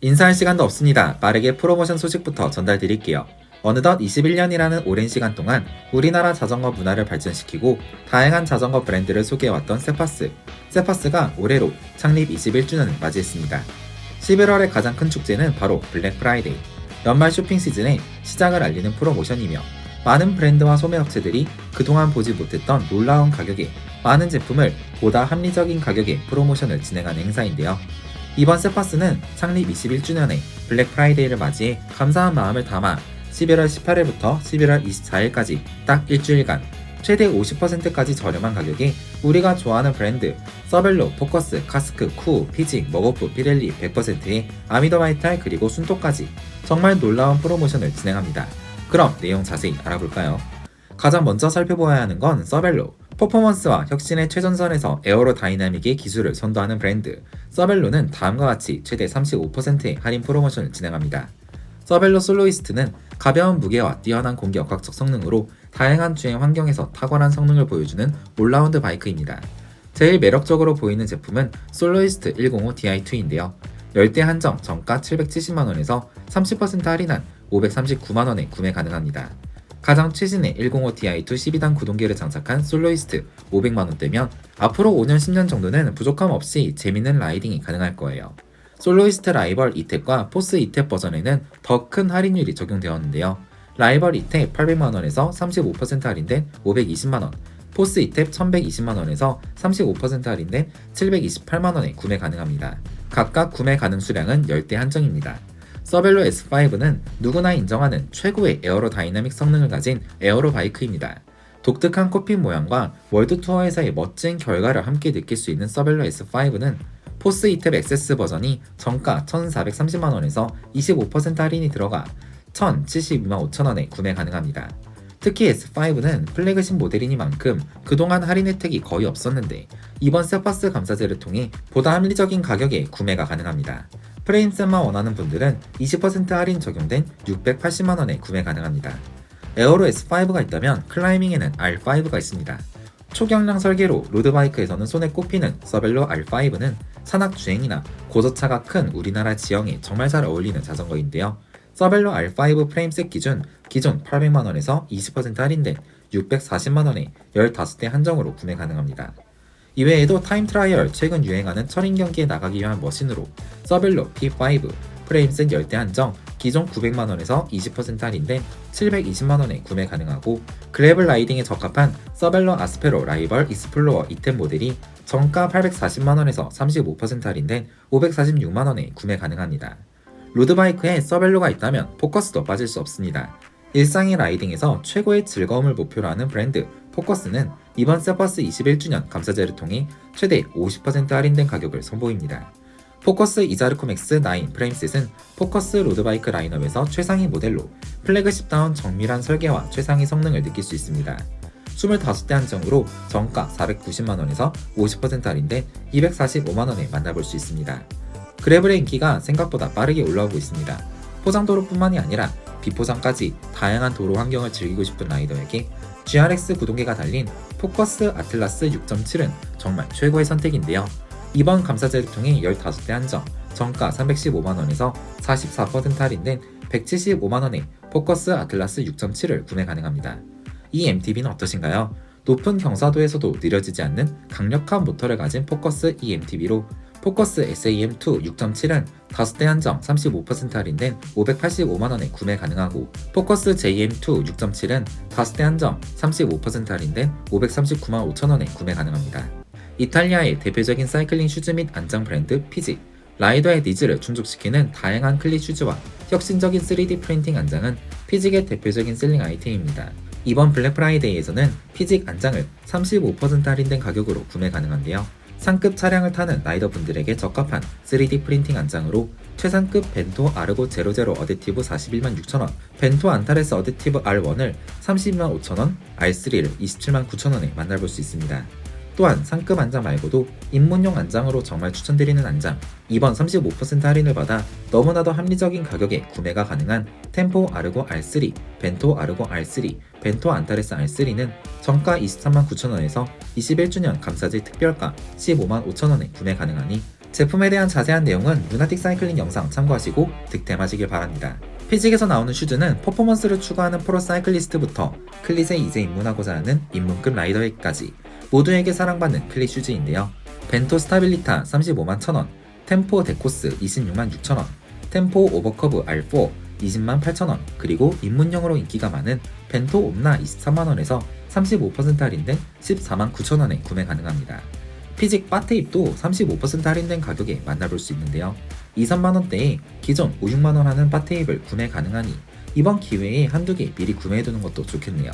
인사할 시간도 없습니다. 빠르게 프로모션 소식부터 전달드릴게요. 어느덧 21년이라는 오랜 시간 동안 우리나라 자전거 문화를 발전시키고 다양한 자전거 브랜드를 소개해왔던 세파스. 세파스가 올해로 창립 21주년을 맞이했습니다. 11월의 가장 큰 축제는 바로 블랙 프라이데이. 연말 쇼핑 시즌에 시작을 알리는 프로모션이며 많은 브랜드와 소매업체들이 그동안 보지 못했던 놀라운 가격에 많은 제품을 보다 합리적인 가격에 프로모션을 진행하는 행사인데요. 이번 세파스는 창립 21주년에 블랙 프라이데이를 맞이해 감사한 마음을 담아 11월 18일부터 11월 24일까지 딱 일주일간 최대 50%까지 저렴한 가격에 우리가 좋아하는 브랜드 서벨로, 포커스, 카스크, 쿠, 피직, 머거프, 피렐리 100%의 아미더바이탈 그리고 순토까지 정말 놀라운 프로모션을 진행합니다. 그럼 내용 자세히 알아볼까요? 가장 먼저 살펴보아야 하는 건 서벨로. 퍼포먼스와 혁신의 최전선에서 에어로 다이나믹의 기술을 선도하는 브랜드. 서벨로는 다음과 같이 최대 35%의 할인 프로모션을 진행합니다. 서벨로 솔로이스트는 가벼운 무게와 뛰어난 공기역학적 성능으로 다양한 주행 환경에서 탁월한 성능을 보여주는 올라운드 바이크입니다. 제일 매력적으로 보이는 제품은 솔로이스트 105 Di2인데요. 열대 한정 정가 770만원에서 30% 할인한 539만원에 구매 가능합니다. 가장 최신의 105 Di2 12단 구동기를 장착한 솔로이스트 500만원대면 앞으로 5년 10년 정도는 부족함 없이 재밌는 라이딩이 가능할 거예요. 솔로이스트 라이벌 2탭과 포스 2탭 버전에는 더 큰 할인율이 적용되었는데요. 라이벌 2탭 800만원에서 35% 할인된 520만원, 포스 2탭 1120만원에서 35% 할인된 728만원에 구매 가능합니다. 각각 구매 가능 수량은 10대 한정입니다. 서벨로 S5는 누구나 인정하는 최고의 에어로 다이나믹 성능을 가진 에어로 바이크입니다. 독특한 코핀 모양과 월드 투어에서의 멋진 결과를 함께 느낄 수 있는 서벨로 S5는 포스 2탭 XS 버전이 정가 1,430만원에서 25% 할인이 들어가 1,072만 5천원에 구매 가능합니다. 특히 S5는 플래그십 모델이니만큼 그동안 할인 혜택이 거의 없었는데 이번 세파스 감사제를 통해 보다 합리적인 가격에 구매가 가능합니다. 프레임셋만 원하는 분들은 20% 할인 적용된 680만원에 구매 가능합니다. 에어로 S5가 있다면 클라이밍에는 R5가 있습니다. 초경량 설계로 로드바이크에서는 손에 꼽히는 서벨로 R5는 산악 주행이나 고저차가 큰 우리나라 지형에 정말 잘 어울리는 자전거인데요. 서벨로 R5 프레임셋 기준 기존 800만원에서 20% 할인된 640만원에 15대 한정으로 구매 가능합니다. 이외에도 타임 트라이얼 최근 유행하는 철인 경기에 나가기 위한 머신으로 서벨로 P5 프레임셋 10대 한정 기존 900만원에서 20% 할인된 720만원에 구매 가능하고 그래블 라이딩에 적합한 서벨로 아스페로 라이벌 이스플로어 2템 모델이 정가 840만원에서 35% 할인된 546만원에 구매 가능합니다. 로드바이크에 서벨로가 있다면 포커스도 빠질 수 없습니다. 일상의 라이딩에서 최고의 즐거움을 목표로 하는 브랜드 포커스는 이번 세퍼스 21주년 감사제를 통해 최대 50% 할인된 가격을 선보입니다. 포커스 이자르코 맥스 9 프레임셋은 포커스 로드바이크 라인업에서 최상위 모델로 플래그십다운 정밀한 설계와 최상위 성능을 느낄 수 있습니다. 25대 한정으로 정가 490만원에서 50% 할인된 245만원에 만나볼 수 있습니다. 그래블의 인기가 생각보다 빠르게 올라오고 있습니다. 포장도로뿐만이 아니라 비포장까지 다양한 도로 환경을 즐기고 싶은 라이더에게 GRX 구동계가 달린 포커스 아틀라스 6.7은 정말 최고의 선택인데요. 이번 감사제를 통해 15대 한정, 정가 315만원에서 44% 할인된 175만원에 포커스 아틀라스 6.7을 구매 가능합니다. 이 MTB는 어떠신가요? 높은 경사도에서도 느려지지 않는 강력한 모터를 가진 포커스 EMTB로 포커스 SAM2 6.7은 5대 한정 35% 할인된 585만원에 구매 가능하고 포커스 JM2 6.7은 5대 한정 35% 할인된 539만 5천원에 구매 가능합니다. 이탈리아의 대표적인 사이클링 슈즈 및 안장 브랜드 피지 라이더의 니즈를 충족시키는 다양한 클리 슈즈와 혁신적인 3D 프린팅 안장은 피직의 대표적인 셀링 아이템입니다. 이번 블랙 프라이데이에서는 피직 안장을 35% 할인된 가격으로 구매 가능한데요. 상급 차량을 타는 라이더 분들에게 적합한 3D 프린팅 안장으로 최상급 벤토 아르고 00 어댑티브 41만 6천원, 벤토 안타레스 어댑티브 R1을 32만 5천원, R3를 27만 9천원에 만나볼 수 있습니다. 또한 상급 안장 말고도 입문용 안장으로 정말 추천드리는 안장 이번 35% 할인을 받아 너무나도 합리적인 가격에 구매가 가능한 템포 아르고 R3, 벤토 아르고 R3, 벤토 안타레스 R3는 정가 23만 9천원에서 21주년 감사제 특별가 15만 5천원에 구매 가능하니 제품에 대한 자세한 내용은 루나틱 사이클링 영상 참고하시고 득템하시길 바랍니다. 피직에서 나오는 슈즈는 퍼포먼스를 추구하는 프로 사이클리스트부터 클릿에 이제 입문하고자 하는 입문급 라이더에게까지 모두에게 사랑받는 클릿 슈즈인데요. 벤토 스타빌리타 35만 1000원, 템포 데코스 26만 6천원, 템포 오버커브 R4 20만 8천원, 그리고 입문용으로 인기가 많은 벤토 옴나 23만원에서 35% 할인된 14만 9천원에 구매 가능합니다. 피직 바테입도 35% 할인된 가격에 만나볼 수 있는데요. 2, 3만원대에 기존 5, 6만원 하는 바테입을 구매 가능하니 이번 기회에 한두 개 미리 구매해두는 것도 좋겠네요.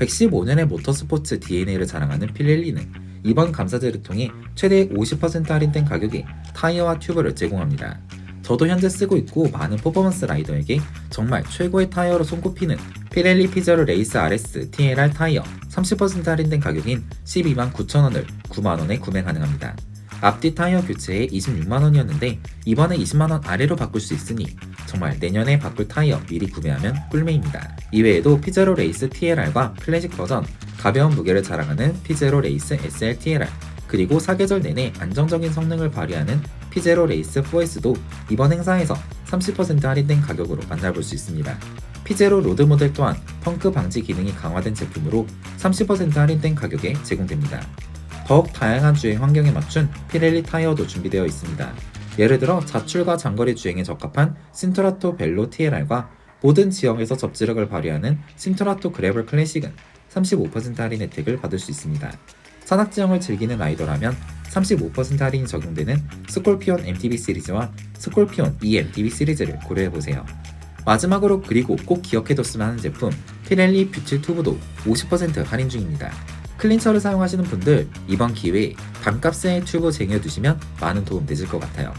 115년의 모터스포츠 DNA를 자랑하는 피렐리는 이번 감사제를 통해 최대 50% 할인된 가격에 타이어와 튜브를 제공합니다. 저도 현재 쓰고 있고 많은 퍼포먼스 라이더에게 정말 최고의 타이어로 손꼽히는 피렐리 피저로 레이스 RS TLR 타이어 30% 할인된 가격인 12만 9천원을 9만원에 구매 가능합니다. 앞뒤 타이어 교체에 26만원이었는데 이번에 20만원 아래로 바꿀 수 있으니 정말 내년에 바꿀 타이어 미리 구매하면 꿀매입니다. 이외에도 피제로 레이스 TLR과 클래식 버전, 가벼운 무게를 자랑하는 피제로 레이스 SL TLR, 그리고 사계절 내내 안정적인 성능을 발휘하는 피제로 레이스 4S도 이번 행사에서 30% 할인된 가격으로 만나볼 수 있습니다. 피제로 로드 모델 또한 펑크 방지 기능이 강화된 제품으로 30% 할인된 가격에 제공됩니다. 더욱 다양한 주행 환경에 맞춘 피렐리 타이어도 준비되어 있습니다. 예를 들어 자출과 장거리 주행에 적합한 신트라토 벨로 TLR과 모든 지형에서 접지력을 발휘하는 신트라토 그래블 클래식은 35% 할인 혜택을 받을 수 있습니다. 산악 지형을 즐기는 라이더라면 35% 할인이 적용되는 스콜피온 MTB 시리즈와 스콜피온 E MTB 시리즈를 고려해보세요. 마지막으로 그리고 꼭 기억해뒀으면 하는 제품 피렐리 뷰틸 튜브도 50% 할인 중입니다. 클린처를 사용하시는 분들 이번 기회에 반값에 튜브 쟁여두시면 많은 도움 되실 것 같아요.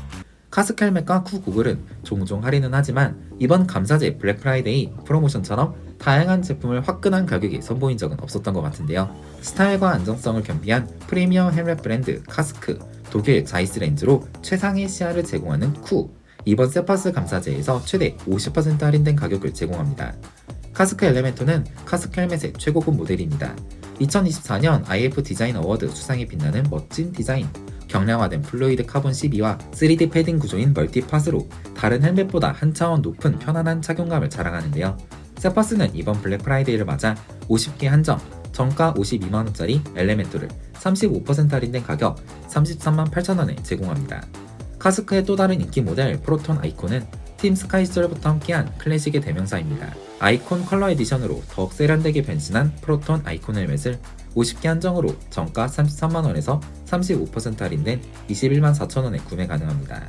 카스크 헬멧과 쿠 고글은 종종 할인은 하지만 이번 감사제 블랙 프라이데이 프로모션처럼 다양한 제품을 화끈한 가격에 선보인 적은 없었던 것 같은데요. 스타일과 안정성을 겸비한 프리미엄 헬멧 브랜드 카스크, 독일 자이스 렌즈로 최상의 시야를 제공하는 쿠, 이번 세파스 감사제에서 최대 50% 할인된 가격을 제공합니다. 카스크 엘레멘토는 카스크 헬멧의 최고급 모델입니다. 2024년 IF 디자인 어워드 수상에 빛나는 멋진 디자인, 경량화된 플루이드 카본 12와 3D 패딩 구조인 멀티팟으로 다른 헬멧보다 한 차원 높은 편안한 착용감을 자랑하는데요. 세파스는 이번 블랙 프라이데이를 맞아 50개 한정, 정가 52만원짜리 엘레멘토를 35% 할인된 가격 33만 8천원에 제공합니다. 카스크의 또 다른 인기 모델 프로톤 아이콘은 팀 스카이스절부터 함께한 클래식의 대명사입니다. 아이콘 컬러 에디션으로 더욱 세련되게 변신한 프로톤 아이콘 헬멧을 50개 한정으로 정가 33만원에서 35% 할인된 21만 4천원에 구매 가능합니다.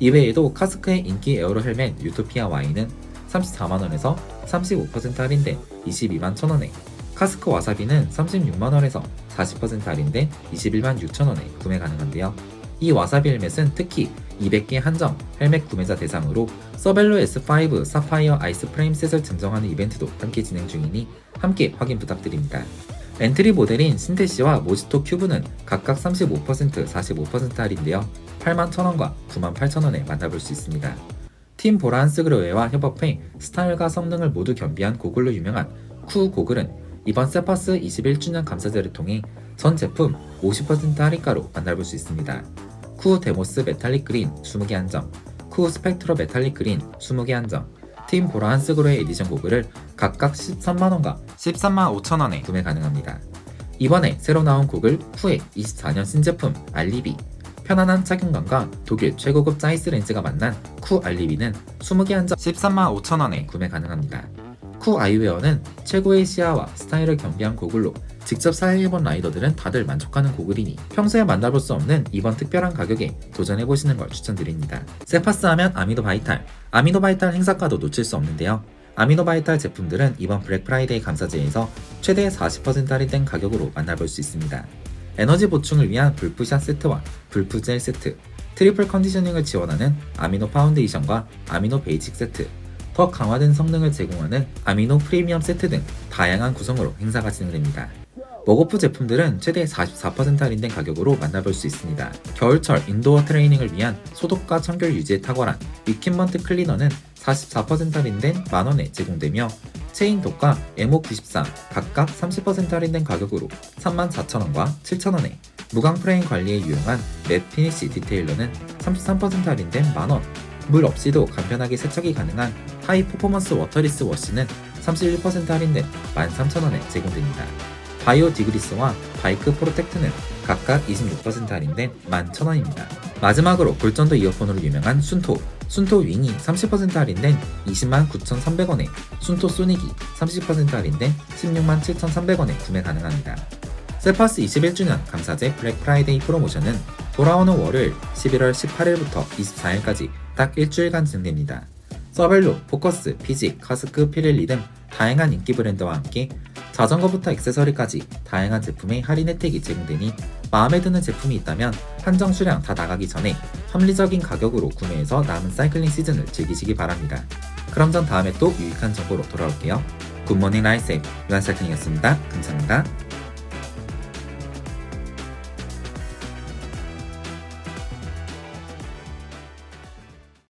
이외에도 카스크의 인기 에어로 헬멧 유토피아 Y는 34만원에서 35% 할인된 22만 1천원에 카스크 와사비는 36만원에서 40% 할인된 21만 6천원에 구매 가능한데요. 이 와사비 헬멧은 특히 200개 한정 헬멧 구매자 대상으로 서벨로 S5 사파이어 아이스 프레임 셋을 증정하는 이벤트도 함께 진행 중이니 함께 확인 부탁드립니다. 엔트리 모델인 신테시와 모지토 큐브는 각각 35%, 45% 할인되어 8만 1천원과 9만 8천원에 만나볼 수 있습니다. 팀 보라한스그로웨와 협업해 스타일과 성능을 모두 겸비한 고글로 유명한 쿠 고글은 이번 세파스 21주년 감사제를 통해 전 제품 50% 할인가로 만나볼 수 있습니다. 쿠 데모스 메탈릭 그린 20개 한정, 쿠 스펙트러 메탈릭 그린 20개 한정, 팀 보라 한스그로의 에디션 고글을 각각 13만원과 13만 5천원에 구매 가능합니다. 이번에 새로 나온 고글 쿠의 24년 신제품 알리비 편안한 착용감과 독일 최고급 사이즈 렌즈가 만난 쿠 알리비는 20개 한정 13만 5천원에 구매 가능합니다. 쿠 아이웨어는 최고의 시야와 스타일을 겸비한 고글로 직접 사용해본 라이더들은 다들 만족하는 고글이니 평소에 만나볼 수 없는 이번 특별한 가격에 도전해보시는 걸 추천드립니다. 세파스 하면 아미노 바이탈, 아미노 바이탈 행사가도 놓칠 수 없는데요. 아미노 바이탈 제품들은 이번 블랙 프라이데이 감사제에서 최대 40% 할인된 가격으로 만나볼 수 있습니다. 에너지 보충을 위한 불프샷 세트와 불프 젤 세트, 트리플 컨디셔닝을 지원하는 아미노 파운데이션과 아미노 베이직 세트, 더 강화된 성능을 제공하는 아미노 프리미엄 세트 등 다양한 구성으로 행사가 진행됩니다. 머거프 제품들은 최대 44% 할인된 가격으로 만나볼 수 있습니다. 겨울철 인도어 트레이닝을 위한 소독과 청결 유지에 탁월한 위킨먼트 클리너는 44% 할인된 만원에 제공되며 체인독과 M594 각각 30% 할인된 가격으로 34,000원과 7,000원에 무광 프레임 관리에 유용한 맵 피니시 디테일러는 33% 할인된 만원. 물 없이도 간편하게 세척이 가능한 하이 퍼포먼스 워터리스 워시는 31% 할인된 13,000원에 제공됩니다. 바이오 디그리스와 바이크 프로텍트는 각각 26% 할인된 11,000원입니다. 마지막으로 골전도 이어폰으로 유명한 순토. 순토 윙이 30% 할인된 20만 9,300원에 순토 소닉이 30% 할인된 16만 7,300원에 구매 가능합니다. 셀파스 21주년 감사제 블랙 프라이데이 프로모션은 돌아오는 월요일 11월 18일부터 24일까지 딱 일주일간 진행됩니다. 서벨로, 포커스, 피직, 카스크, 피렐리 등 다양한 인기 브랜드와 함께 자전거부터 액세서리까지 다양한 제품의 할인 혜택이 제공되니 마음에 드는 제품이 있다면 한정 수량 다 나가기 전에 합리적인 가격으로 구매해서 남은 사이클링 시즌을 즐기시기 바랍니다. 그럼 전 다음에 또 유익한 정보로 돌아올게요. 굿모닝 라이셉 유한사이클링이었습니다. 감사합니다.